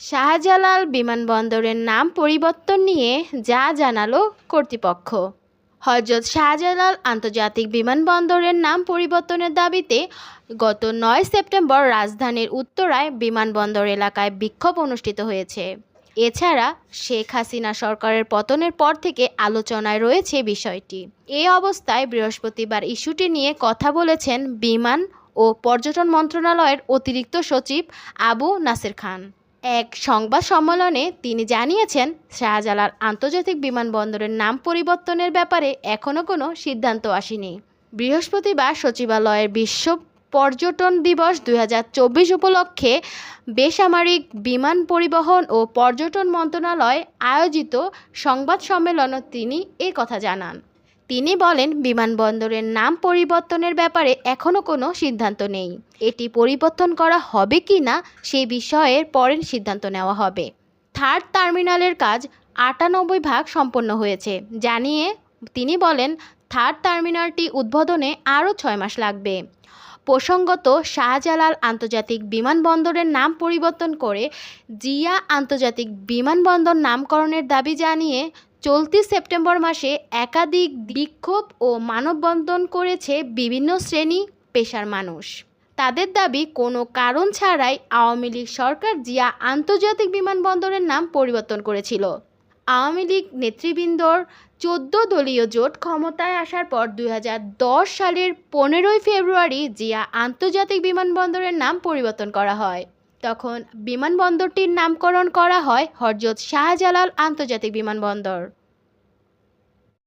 শাহজালাল বিমানবন্দরের নাম পরিবর্তন নিয়ে যা জানালো কর্তৃপক্ষ। হজরত শাহজালাল আন্তর্জাতিক বিমানবন্দরের নাম পরিবর্তনের দাবিতে গত নয় সেপ্টেম্বর রাজধানীর উত্তরায় বিমানবন্দর এলাকায় বিক্ষোভ অনুষ্ঠিত হয়েছে। এছাড়া শেখ হাসিনা সরকারের পতনের পর থেকে আলোচনায় রয়েছে বিষয়টি। এই অবস্থায় বৃহস্পতিবার ইস্যুটি নিয়ে কথা বলেছেন বিমান ও পর্যটন মন্ত্রণালয়ের অতিরিক্ত সচিব আবু নাসের খান। এক সংবাদ সম্মেলনে তিনি জানিয়েছেন, শাহজালাল আন্তর্জাতিক বিমানবন্দরের নাম পরিবর্তনের ব্যাপারে এখনও কোনো সিদ্ধান্ত আসেনি। বৃহস্পতিবার সচিবালয়ের বিশ্ব পর্যটন দিবস দু হাজার চব্বিশ উপলক্ষে বেসামরিক বিমান পরিবহন ও পর্যটন মন্ত্রণালয় আয়োজিত সংবাদ সম্মেলনে তিনি এ কথা জানান। তিনি বলেন, বিমানবন্দরের নাম পরিবর্তনের ব্যাপারে এখনও কোনো সিদ্ধান্ত নেই। এটি পরিবর্তন করা হবে কি না সেই বিষয়ে পরের সিদ্ধান্ত নেওয়া হবে। থার্ড টার্মিনালের কাজ আটানব্বই ভাগ সম্পন্ন হয়েছে। জানিয়ে তিনি বলেন, থার্ড টার্মিনালটি উদ্বোধনে আরও ছয় মাস লাগবে। প্রসঙ্গত, শাহজালাল আন্তর্জাতিক বিমানবন্দরের নাম পরিবর্তন করে জিয়া আন্তর্জাতিক বিমানবন্দর নামকরণের দাবি জানিয়ে চলতি সেপ্টেম্বর মাসে একাধিক বিক্ষোভ ও মানববন্ধন করেছে বিভিন্ন শ্রেণি পেশার মানুষ। তাদের দাবি, কোনো কারণ ছাড়াই আওয়ামী লীগ সরকার জিয়া আন্তর্জাতিক বিমানবন্দরের নাম পরিবর্তন করেছিল। আওয়ামী লীগ নেতৃবৃন্দর চোদ্দ দলীয় জোট ক্ষমতায় আসার পর দু হাজার দশ সালের পনেরোই ফেব্রুয়ারি জিয়া আন্তর্জাতিক বিমানবন্দরের নাম পরিবর্তন করা হয়। তখন বিমানবন্দরটির নামকরণ করা হয় হরজত শাহজালাল আন্তর্জাতিক বিমানবন্দর।